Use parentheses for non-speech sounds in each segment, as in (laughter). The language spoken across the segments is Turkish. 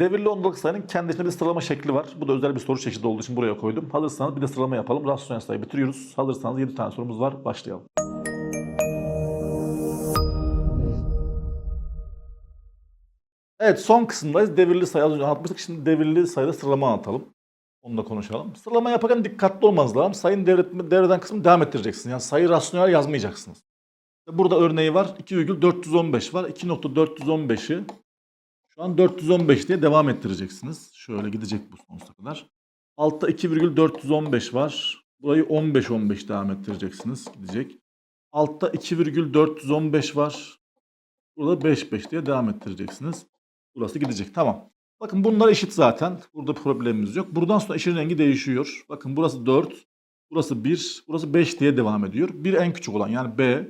devirli ondalık sayının kendisinde bir sıralama şekli var. Bu da özel bir soru çeşidi olduğu için buraya koydum. Hazırsanız bir de sıralama yapalım. Rasyonel sayı bitiriyoruz. Hazırsanız 7 tane sorumuz var. Başlayalım. Evet son kısımdayız. Devirli sayı az önce anlatmıştık. Şimdi devirli sayıda sıralama anlatalım. Onu da konuşalım. Sıralama yaparken dikkatli olmanız lazım. Sayının devretme, devreden kısmını devam ettireceksiniz. Yani sayı rasyonel yazmayacaksınız. Burada örneği var. 2,415 var. 2.415'i şu an 415 diye devam ettireceksiniz. Şöyle gidecek bu sonsuza kadar. Altta 2,415 var. Burayı 15 15 devam ettireceksiniz. Gidecek. Altta 2,415 var. Burada 5 5 diye devam ettireceksiniz. Burası gidecek. Tamam. Bakın bunlar eşit zaten. Burada problemimiz yok. Buradan sonra eşin rengi değişiyor. Bakın burası 4. Burası 1. Burası 5 diye devam ediyor. Bir en küçük olan yani B.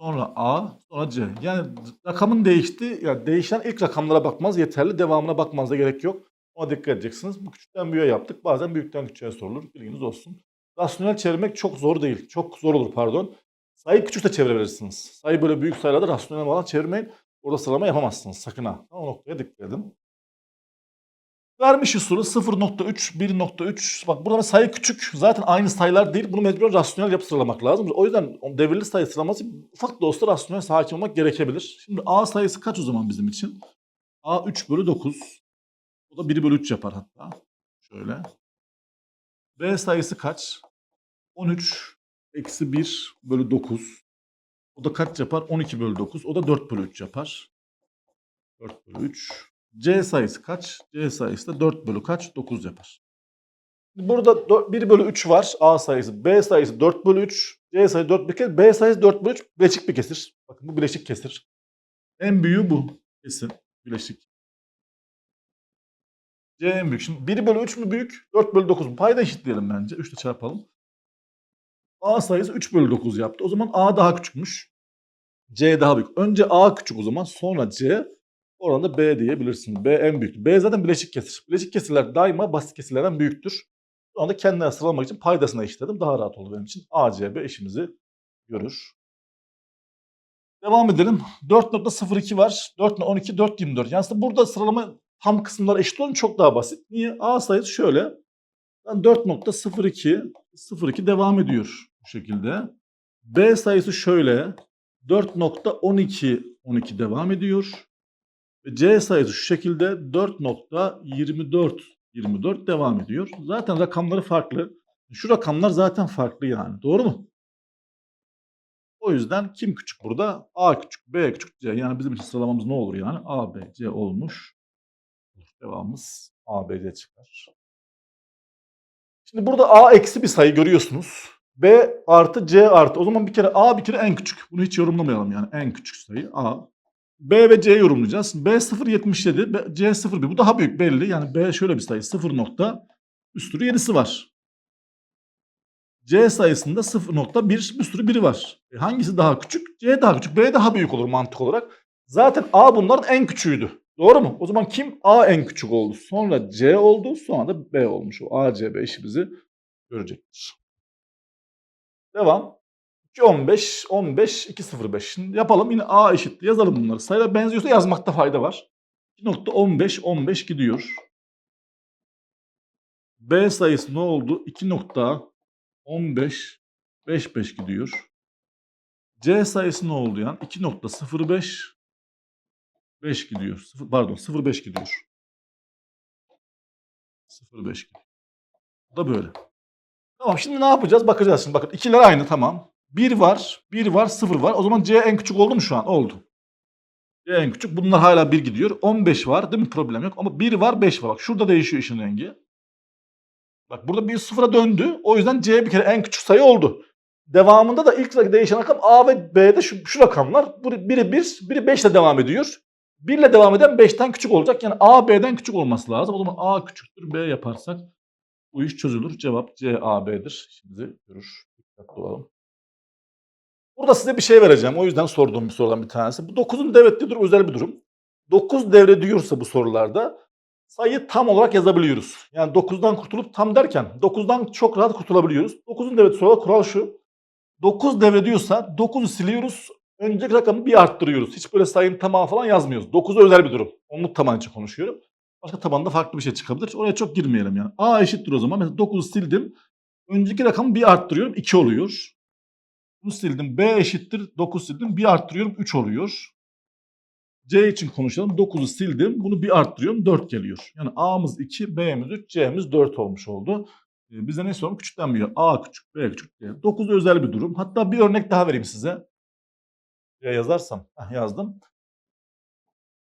Sonra A, sonra C. Yani rakamın değişti. Yani değişen ilk rakamlara bakmaz yeterli. Devamına bakmanıza gerek yok. Ona dikkat edeceksiniz. Bu küçükten büyüğe yaptık. Bazen büyükten küçüğe sorulur. Bilginiz olsun. Rasyonel çevirmek çok zor değil. Çok zor olur pardon. Sayı küçük de çevirebilirsiniz. Sayı böyle büyük sayılarda rasyonel olan çevirmeyin. Orada sıralama yapamazsınız sakın ha. O noktaya dikkat edin. Vermiş soru 0.3, 1.3. Bak burada sayı küçük. Zaten aynı sayılar değil. Bunu mecburen rasyonel yapıp sıralamak lazım. O yüzden devirli sayı sıralaması ufak da olsa rasyonel hakim olmak gerekebilir. Şimdi A sayısı kaç o zaman bizim için? A 3 bölü 9. O da 1 bölü 3 yapar hatta. Şöyle. B sayısı kaç? 13 eksi 1 bölü 9. O da kaç yapar? 12 bölü 9. O da 4 bölü 3 yapar. 4 bölü 3. C sayısı kaç? C sayısı da 4 bölü kaç? 9 yapar. Burada 1 bölü 3 var A sayısı. B sayısı 4 bölü 3. C sayısı 4 bölü kesir. B sayısı 4 bölü 3. Bileşik bir kesir. Bakın bu bileşik kesir. En büyüğü bu. Kesin. Bileşik. C en büyük. Şimdi 1 bölü 3 mü büyük? 4 bölü 9 mu? Payda eşitleyelim bence. 3 ile çarpalım. A sayısı 3 bölü 9 yaptı. O zaman A daha küçükmüş. C daha büyük. Önce A küçük o zaman. Sonra C. Oradan da B diyebilirsin. B en büyük. B zaten bileşik kesir. Bileşik kesirler daima basit kesirlerden büyüktür. Şu anda kendine sıralamak için paydasına eşitledim. Daha rahat oldu benim için. A, C, B eşimizi görür. Devam edelim. 4.02 var. 4.12, 4.24. Yani aslında burada sıralama tam kısımlar eşit olunca çok daha basit. Niye? A sayısı şöyle. Yani 4.02, 02 devam ediyor bu şekilde. B sayısı şöyle. 4.12, 12 devam ediyor. C sayısı şu şekilde 4.24 24 devam ediyor. Zaten rakamları farklı. Şu rakamlar zaten farklı yani. Doğru mu? O yüzden kim küçük burada? A küçük, B küçük, C. Yani bizim için sıralamamız ne olur yani? A, B, C olmuş. Devamımız A, B, C çıkar. Şimdi burada A eksi bir sayı görüyorsunuz. B artı C artı. O zaman bir kere A bir kere en küçük. Bunu hiç yorumlamayalım yani. En küçük sayı A. B ve C yorumlayacağız. B 0.77, B- C 0.1. Bu daha büyük belli. Yani B şöyle bir sayı. 0 nokta üstürü 7'si var. C sayısında 0.1 bir sürü biri var. E hangisi daha küçük? C daha küçük. B daha büyük olur mantık olarak. Zaten A bunların en küçüğüydü. Doğru mu? O zaman kim? A en küçük oldu. Sonra C oldu. Sonra da B olmuş. O A, C, B işimizi görecektir. Devam. 2 15 15 2 0 5. Şimdi yapalım yine A eşittir. Yazalım bunları. Sayılar benziyorsa yazmakta fayda var. 2.15 15 gidiyor. B sayısı ne oldu? 2.15 5 5 gidiyor. C sayısı ne oldu yani? 2.05 5 gidiyor. Sıfır- pardon 0.5 gidiyor. 0.5 gidiyor. Bu da böyle. Tamam şimdi ne yapacağız? Bakacağız şimdi. Bakın ikiler aynı tamam. 1 var, 1 var, 0 var. O zaman C en küçük oldu mu şu an? Oldu. C en küçük. Bunlar hala 1 gidiyor. 15 var değil mi? Problem yok. Ama 1 var, 5 var. Bak şurada değişiyor işin rengi. Bak burada bir sıfıra döndü. O yüzden C bir kere en küçük sayı oldu. Devamında da ilk değişen rakam A ve B'de şu, şu rakamlar. Biri 1, biri 5 ile devam ediyor. 1 ile devam eden 5'ten küçük olacak. Yani A B'den küçük olması lazım. O zaman A küçüktür B yaparsak bu iş çözülür. Cevap C A B'dir. Şimdi görür. Dikkatli olalım. Burada size bir şey vereceğim. O yüzden sorduğum bir sorudan bir tanesi. Bu 9'un devrettiği durum özel bir durum. 9 devrediyorsa bu sorularda sayıyı tam olarak yazabiliyoruz. Yani 9'dan kurtulup tam derken 9'dan çok rahat kurtulabiliyoruz. 9'un devrettiği soruda kural şu. 9 devrediyorsa 9'u siliyoruz. Önceki rakamı bir arttırıyoruz. Hiç böyle sayının tamamı falan yazmıyoruz. 9'a özel bir durum. Onluk tamamı için konuşuyorum. Başka tabanda farklı bir şey çıkabilir. Oraya çok girmeyelim yani. A eşittir o zaman. Mesela 9'u sildim. Önceki rakamı bir arttırıyorum. 2 oluyor. Bunu sildim. B eşittir 9 sildim. Bir arttırıyorum 3 oluyor. C için konuşalım. 9'u sildim. Bunu bir arttırıyorum 4 geliyor. Yani A'mız 2, B'miz 3, C'miz 4 olmuş oldu. Ee, Bize ne sorun? Küçükten büyüğe. A küçük, B küçük, C. 9 özel bir durum. Hatta bir örnek daha vereyim size. Ya yazarsam. Heh, yazdım.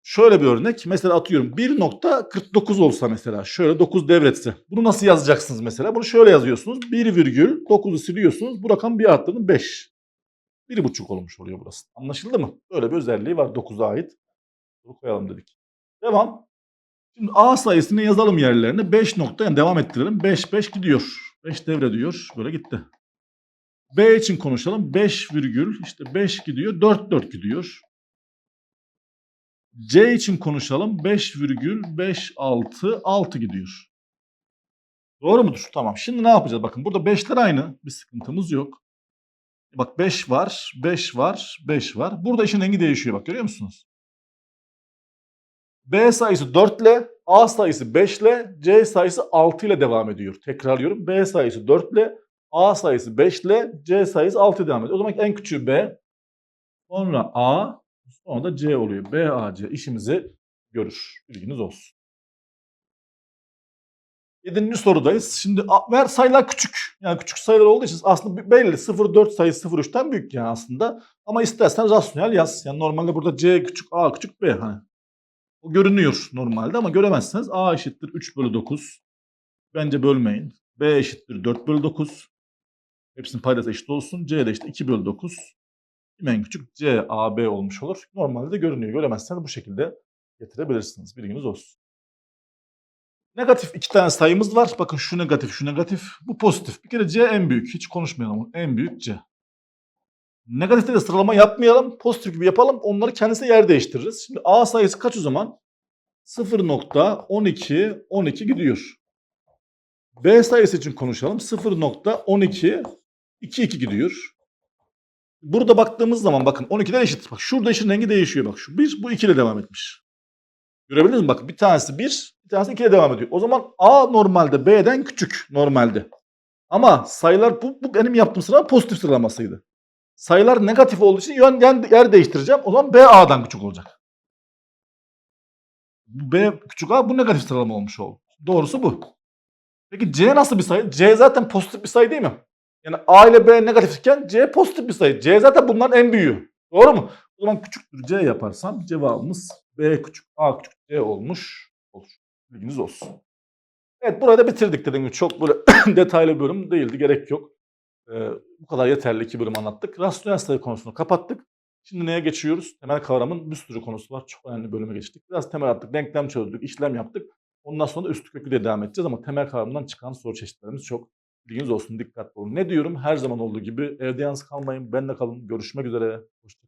Şöyle bir örnek. Mesela atıyorum 1.49 olsa mesela. Şöyle 9 devretse. Bunu nasıl yazacaksınız mesela? Bunu şöyle yazıyorsunuz. 1,9'u siliyorsunuz. Bu rakam bir arttırın 5. 1,5 olmuş oluyor burası. Anlaşıldı mı? Böyle bir özelliği var 9'a ait. Bunu koyalım dedik. Devam. Şimdi A sayısını yazalım yerlerine. 5 nokta yani devam ettirelim. 5 5 gidiyor. 5 devre diyor. Böyle gitti. B için konuşalım. 5 virgül işte 5 gidiyor. 4 4 gidiyor. C için konuşalım. 5,56 6 gidiyor. Doğru mudur? Tamam. Şimdi ne yapacağız? Bakın burada 5'ler aynı. Bir sıkıntımız yok. Bak 5 var, 5 var, 5 var. Burada işin rengi değişiyor bak görüyor musunuz? B sayısı 4 ile, A sayısı 5 ile, C sayısı 6 ile devam ediyor. Tekrarlıyorum. B sayısı 4 ile, A sayısı 5 ile, C sayısı 6 ile devam ediyor. O zaman en küçüğü B, sonra A, sonra da C oluyor. B, A, C işimizi görür. Bilginiz olsun. Yedinci sorudayız. Şimdi ver sayılar küçük. Yani küçük sayılar olduğu için aslında belli. 0,4 sayısı 0,3'ten büyük yani aslında. Ama istersen rasyonel yaz. Yani normalde burada C küçük, A küçük, B hani. O görünüyor normalde ama göremezseniz A eşittir 3 bölü 9. Bence bölmeyin. B eşittir 4 bölü 9. Hepsinin paydası eşit olsun. C de işte 2 bölü 9. En küçük? C, A, B olmuş olur. Normalde görünüyor. Göremezseniz bu şekilde getirebilirsiniz. Bilginiz olsun. Negatif iki tane sayımız var. Bakın şu negatif, şu negatif. Bu pozitif. Bir kere C en büyük. Hiç konuşmayalım. En büyük C. Negatifte de sıralama yapmayalım. Pozitif gibi yapalım. Onları kendisi yer değiştiririz. Şimdi A sayısı kaç o zaman? 0.12, 12 gidiyor. B sayısı için konuşalım. 0.12, 2, 2 gidiyor. Burada baktığımız zaman bakın 12'den eşit. Bak şurada işin rengi değişiyor. Bak şu 1, bu 2 ile devam etmiş. Görebildiniz mi? Bakın bir tanesi 1, bir tanesi 2 ile devam ediyor. O zaman A normalde B'den küçük normalde. Ama sayılar bu, bu benim yaptığım sıralama pozitif sıralamasıydı. Sayılar negatif olduğu için yön, yer, yer değiştireceğim. O zaman B A'dan küçük olacak. B küçük A bu negatif sıralama olmuş oldu. Doğrusu bu. Peki C nasıl bir sayı? C zaten pozitif bir sayı değil mi? Yani A ile B negatifken C pozitif bir sayı. C zaten bunların en büyüğü. Doğru mu? O zaman küçüktür C yaparsam cevabımız B küçük A küçük C olmuş olur. Bilginiz olsun. Evet burada bitirdik dediğim gibi. Çok böyle (clears throat) detaylı bir bölüm değildi. Gerek yok. Ee, bu kadar yeterli iki bölüm anlattık. Rasyonel sayı konusunu kapattık. Şimdi neye geçiyoruz? Temel kavramın bir sürü konusu var. Çok önemli bölüme geçtik. Biraz temel attık, denklem çözdük, işlem yaptık. Ondan sonra da üstü köklü de devam edeceğiz ama temel kavramdan çıkan soru çeşitlerimiz çok. Bilginiz olsun, dikkatli olun. Ne diyorum? Her zaman olduğu gibi evde yalnız kalmayın, benle kalın. Görüşmek üzere. Hoşçakalın.